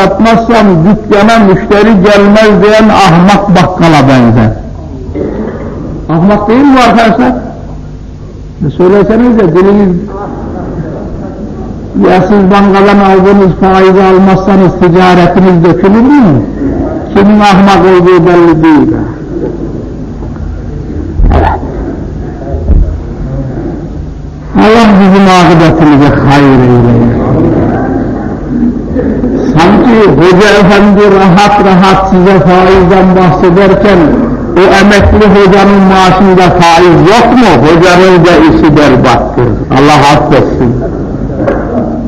satmazsam dükkana müşteri gelmez diyen ahmak bakkala benzer. Ahmak değil mi arkadaşlar? E söylesenize diliniz ya siz bankadan aldığınız faizi almazsanız ticaretiniz dökülür mü? Kimin ahmak olduğu belli değil. Evet. Allah bizim akıbetimize hayır eylesin. Hoca efendi rahat rahat size faizden bahsederken o emekli hocanın maaşında faiz yok mu? Hocanın da işi berbattır. Allah affetsin.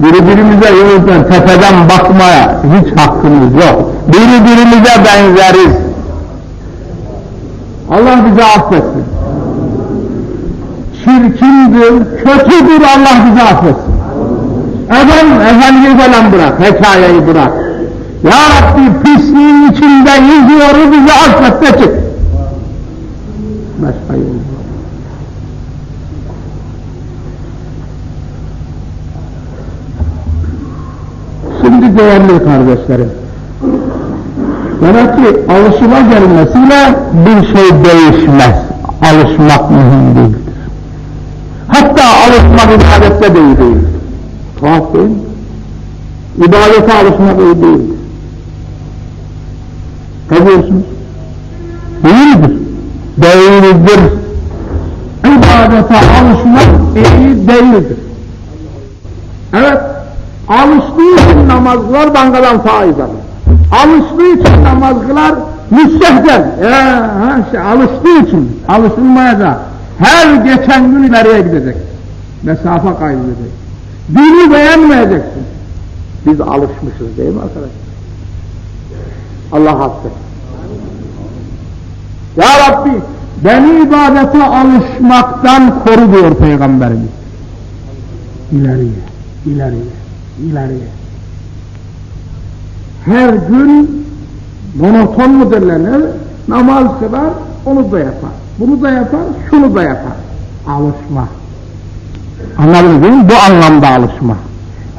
Birbirimize yoldan tepeden bakmaya hiç hakkımız yok. Birbirimize benzeriz. Allah bizi affetsin. Çirkindir, kötüdür Allah bizi affetsin. Efendim, efendiyi falan bırak, hikayeyi bırak. Ya Rabbi pisliğin içinde yüzüyoruz, bizi affet de çık. Başka yol. Şimdi değerli kardeşlerim, demek ki alışıma gelmesiyle bir şey değişmez. Alışmak mühim değildir. Hatta alışmak ibadette de iyi değildir. Tuhaf değil mi? İbadete alışmak iyi değildir. Ne diyorsunuz? Değildir. Değildir. İbadete alışmak iyi değildir. Evet, alıştığı için namaz kılar, bankadan faiz alır. Alıştığı için namaz kılar, müstehcen. Ee, işte, alıştığı için, alışılmayacak. Her geçen gün ileriye gidecek. Mesafe kaydedecek. Dini beğenmeyeceksin. Biz alışmışız değil mi arkadaşlar? Allah affet. Ya Rabbi, beni ibadete alışmaktan koru diyor Peygamberimiz. İleriye, ileriye, ileriye. Her gün monoton mu derlenir? Namaz kılar, onu da yapar. Bunu da yapar, şunu da yapar. Alışma. Anladınız değil mi? Bu anlamda alışma.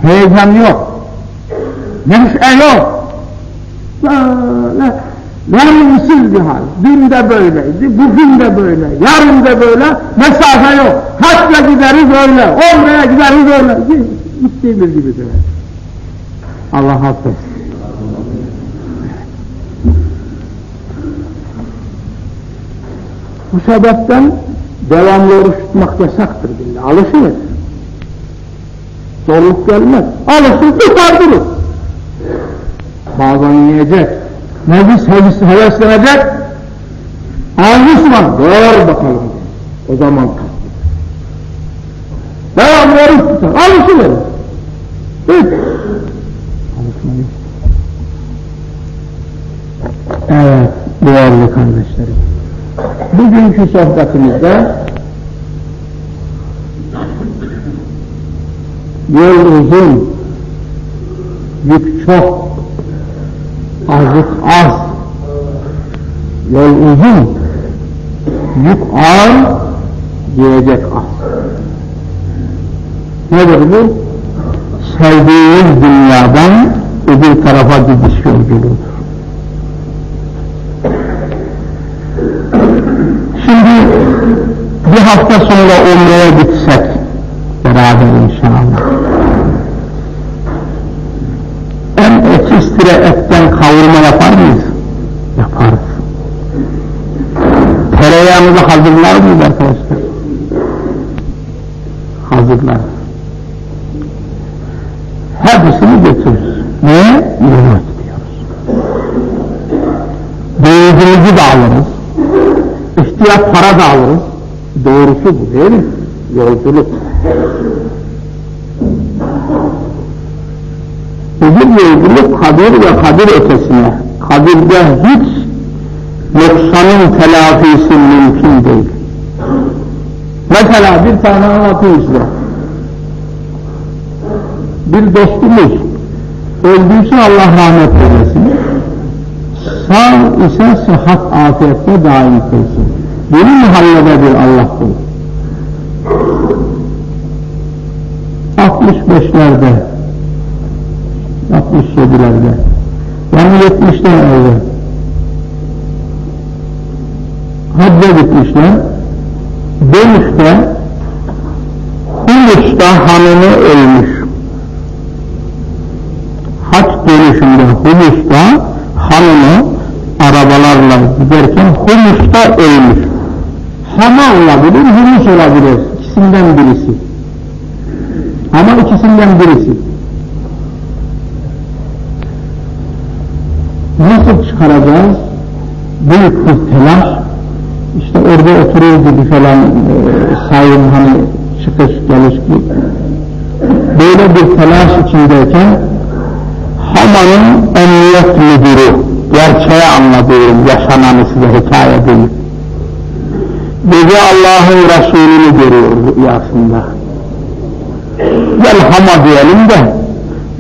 Heyecan yok. Neşe yok. Böyle verimsiz bir hal. Dün de böyleydi, bugün de böyle, yarın da böyle, mesafe yok. Hacca gideriz öyle, oraya gideriz öyle. Gittiğimiz gibidir. Allah affetsin. Bu sebepten devamlı oruç tutmak yasaktır billah. Alışınız. Zorluk gelmez. Alışır tutar durur. Bazen yiyecek. Nefis heves, heveslenecek. Al Müslüman. Dur bakalım. O zaman kalk. Devamlı oruç tutar. Alışır. Hiç. Alışmayın. Evet, değerli kardeşlerim. Bugünkü sohbetimizde yol uzun, yük çok, azık az, yol uzun, yük ağır, yiyecek az. Nedir bu? Sevdiğiniz dünyadan öbür tarafa gidiş yolculuğudur. Şimdi bir hafta sonra Umre'ye gitsek beraber inşallah. En ekistire etten kavurma yapar mıyız? Yaparız. Tereyağımızı hazırlar mıyız arkadaşlar? Hazırlar. Hepsini götürürüz. Neye? Yola gidiyoruz. Dövizimizi de alırız ihtiyat para da alırız. Doğrusu bu değil mi? Yolculuk. Bizim yolculuk kadir ve kadir ötesine. Kadirde hiç yoksanın telafisi mümkün değil. Mesela bir tane anlatayım size. Bir dostumuz öldüyse Allah rahmet eylesin sağ ise sıhhat afiyetle daim kılsın. Benim muhallededir Allah kulu. 65'lerde 67'lerde Yani 70'ten evvel. Hacca gitmişler. Dönüşte Humus'ta hanımı ölmüş. Haç dönüşünde Humus'ta hanımı arabalarla giderken Humus'ta ölmüş. Hama olabilir, Humus olabilir. İkisinden birisi. Ama ikisinden birisi. Nasıl çıkaracağız? Büyük bir telaş. İşte orada oturur gibi falan e, sayın hani çıkış geliş gibi. Böyle bir telaş içindeyken Hama'nın emniyet müdürü gerçeği anlatıyorum yaşananı size hikaye değil. Gece Allah'ın Resulü'nü görüyor rüyasında. Gel Hama diyelim de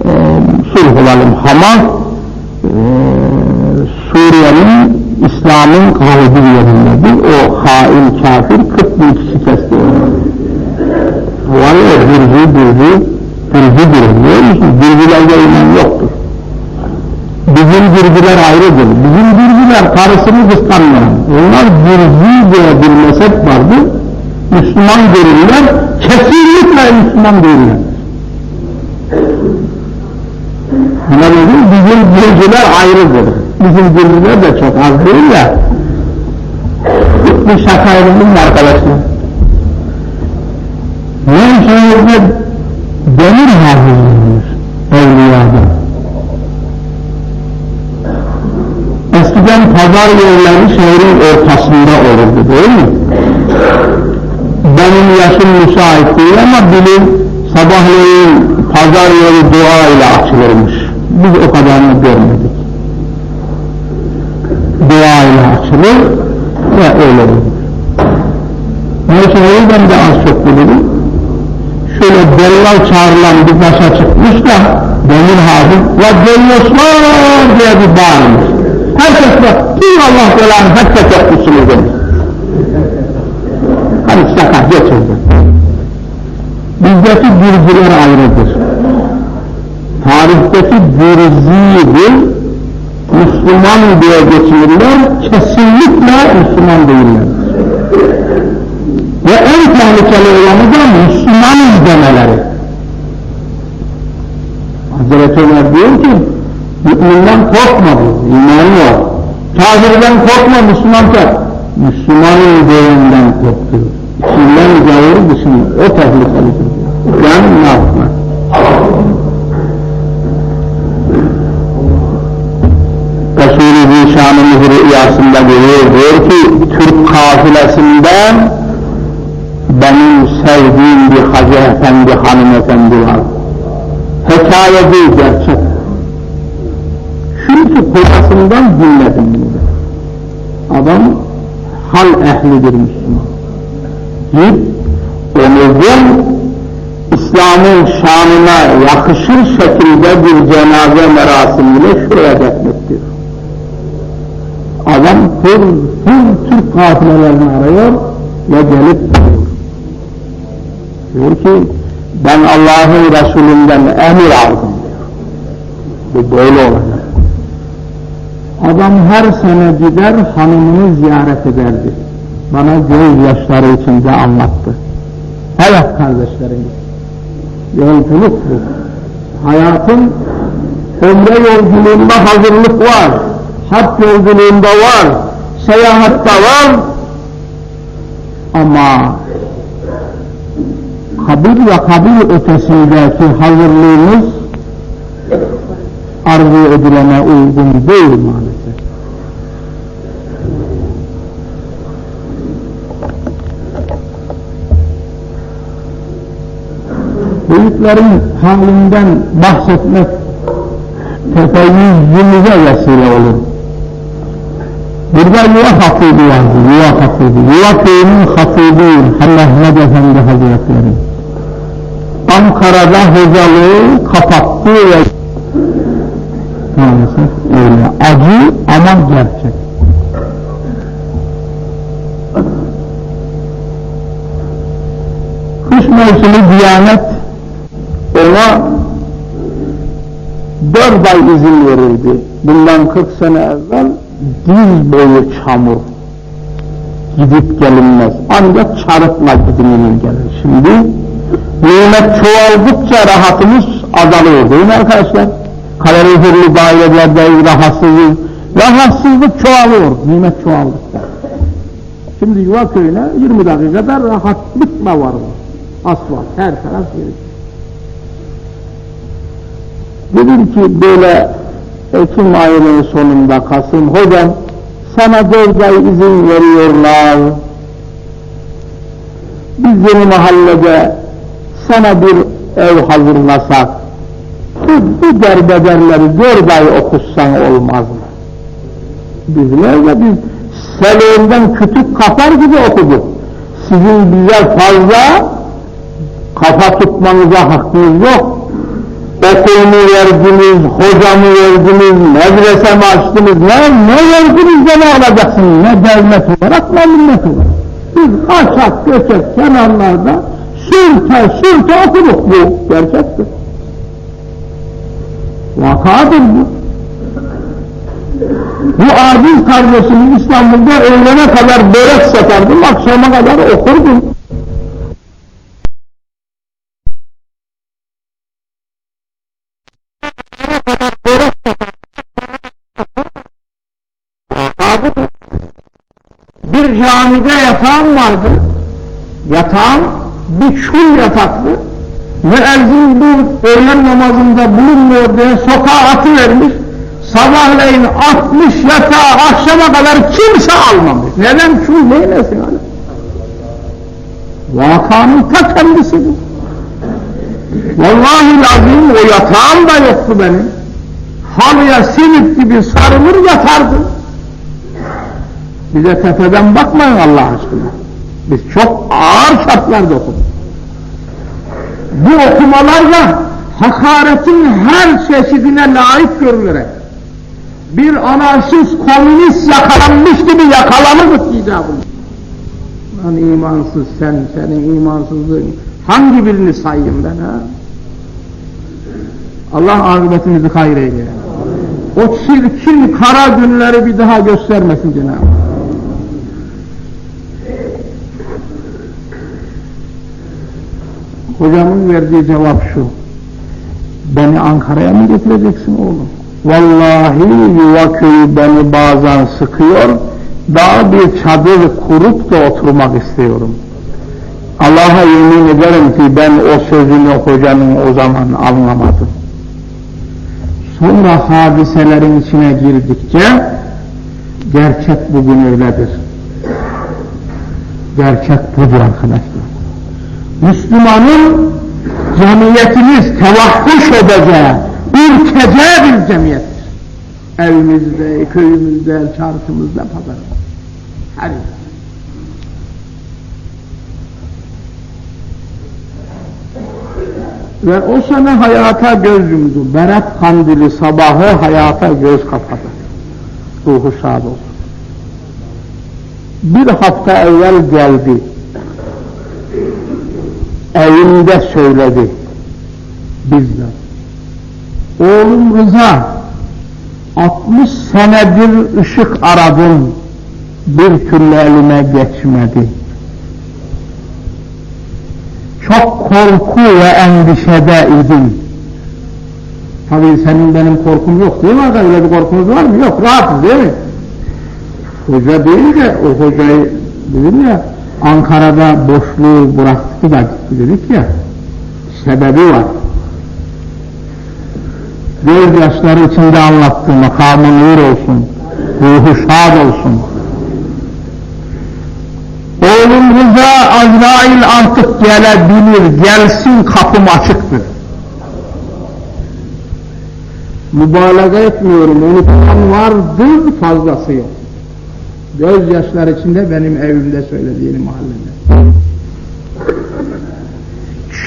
e, sulh olalım Hama e, Suriye'nin İslam'ın kalbi yerindedir. O hain kafir 40 bin kişi kesti onu. Var ya dürcü dürcü dürcü biliyor musun? Dürcülerde iman yoktur. Bizim dürcüler ayrıdır. Bizim dürcüler karısını kıskanmayan. Onlar dürcü diye bir mezhep vardı. Müslüman görürler, kesinlikle Müslüman değiller. Anladın Bizim dürcüler ayrıdır. Bizim dürcüler de çok az değil ya. Bir şaka edildim arkadaşlar. Nevşehir'de demir hafızlıymış Evliya'da. Eskiden pazar yerleri şehrin ortasında olurdu değil mi? Benim yaşım müsait değil ama bilin sabahleyin pazar yeri dua ile açılırmış. Biz o kadarını görmedik. Açılır ve öyle olur. Neyse ben de az çok bilirim. Şöyle dellal çağrılan bir başa çıkmış da demir hafız ve delloşlar diye bir bağırmış. Herkes de kim Allah belanı herkes yapmışsınız demiş. Hani şaka geçirdi. Bizdeki dürcüler ayrıdır. Tarihteki dürzidir, Müslüman diye geçirirler, kesinlikle Müslüman değiller. Ve en tehlikeli olanı da Müslüman demeleri. Hazreti Ömer diyor ki, müminden korkma diyor, imanı var. Kafirden korkma, Müslümanken. Müslümanın değerinden korktu. İçinden gavuru dışında, o tehlikelidir. Yani ne yapmak? Rüyasında görüyor, diyor ki, Türk kafilesinden benim sevdiğim bir Hacı Efendi hanımefendi var. Hikaye değil, gerçek. Çünkü kocasından dinledim bunu. Adam hal ehlidir Müslüman. Git, onu bul, İslam'ın şanına yakışır şekilde bir cenaze merasimiyle şuraya defnettir. Adam hır hır Türk kafilelerini arıyor ve gelip. Diyor ki ben Allah'ın Resulünden emir aldım diyor. Bu böyle olacak. Adam her sene gider hanımını ziyaret ederdi. Bana gözyaşları içinde anlattı. Evet kardeşlerim, yolculuk bu. Hayatın ömre yolculuğunda hazırlık var, hac yolculuğunda var, seyahatta var ama kabir ve kabir ötesindeki hazırlığımız arzu edilene uygun değil maalesef. Büyüklerin halinden bahsetmek tefeyyüzümüze vesile olur. Burada yuva hafidi vardı, yuva hafidi. Yuva köyünün hafidi Mehmet Efendi Hazretleri. Ankara'da hocalığı kapattı ve maalesef öyle. Acı ama gerçek. Kış mevsimi Diyanet ona dört ay izin verildi. Bundan 40 sene evvel diz boyu çamur. Gidip gelinmez. Ancak çarıkla gidinin gelir. Şimdi nimet çoğaldıkça rahatımız azalıyor değil mi arkadaşlar? Kaloriferli dairelerde rahatsızlık, rahatsızlık çoğalıyor. Nimet çoğaldıkça. Şimdi yuva köyüne 20 dakikada rahatlıkla var. Asfalt, her taraf yeri. Dedim ki böyle Ekim ayının sonunda Kasım, hocam sana dört ay izin veriyorlar. Biz yeni mahallede sana bir ev hazırlasak, bu, derbederleri dört ay okutsan olmaz mı? Bizler de biz seleğinden kütük kapar gibi okuduk. Sizin bize fazla kafa tutmanıza hakkınız yok. Okulumu verdiniz, hocamı verdiniz, medresemi açtınız, ne, ne verdiniz de ne alacaksınız? Ne devlet olarak ne millet olarak. Biz kaçak göçek kenarlarda sürte sürte okuduk bu. Gerçektir. Vakadır bu. Bu aziz kardeşim İstanbul'da öğlene kadar börek satardım, akşama kadar okurdum. Yatağım bir çul yataklı. Müezzin bu öğlen namazında bulunmuyor diye sokağa atıvermiş. Sabahleyin 60 yatağı akşama kadar kimse almamış. Neden? Çul neylesin hani? Vakanın ta kendisi bu. Vallahi lazım o yatağım da yoktu benim. Halıya simit gibi sarılır yatardım. Bize tepeden bakmayın Allah aşkına. Biz çok ağır şartlarda okuduk. Bu okumalarla hakaretin her çeşidine layık görülerek bir anarşist, komünist yakalanmış gibi yakalanırdık icabında. Lan imansız sen, senin imansızlığın hangi birini sayayım ben ha? Allah akıbetimizi hayır eyle. O çirkin kara günleri bir daha göstermesin Cenab-ı Hocamın verdiği cevap şu. Beni Ankara'ya mı getireceksin oğlum? Vallahi yuva köyü beni bazen sıkıyor. Daha bir çadır kurup da oturmak istiyorum. Allah'a yemin ederim ki ben o sözünü hocanın o zaman anlamadım. Sonra hadiselerin içine girdikçe gerçek bugün öyledir. Gerçek budur arkadaşlar. Müslümanın cemiyetimiz tevahhuş edeceği, ürkeceği bir cemiyettir. Evimizde, köyümüzde, çarşımızda, pazarımızda. Her yerde. Ve o sene hayata göz yumdu. Berat kandili sabahı hayata göz kapadı. Ruhu şad olsun. Bir hafta evvel geldi. Evinde söyledi. Bizler. Oğlum Rıza 60 senedir ışık aradım. Bir türlü elime geçmedi. Çok korku ve endişede idim. Tabii senin benim korkum yok değil mi arkadaşlar? Öyle bir korkunuz var mı? Yok, rahatız değil mi? Hoca değil de o hocayı dedim ya Ankara'da boşluğu bıraktı da gitti dedik ya sebebi var. Göz yaşları içinde anlattı makamı nur olsun, ruhu şad olsun. Oğlum Rıza Azrail artık gelebilir, gelsin kapım açıktır. Mübalağa etmiyorum, unutulan vardır, fazlası yok. Göz yaşları içinde benim evimde söylediğini mahallede.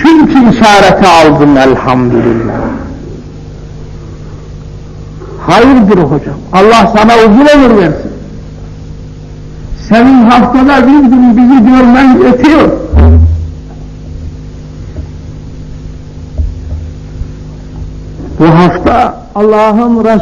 Çünkü işareti aldım elhamdülillah. Hayırdır hocam, Allah sana uzun ömür versin. Senin haftada bir gün bizi görmen yetiyor. Bu hafta Allah'ım Resul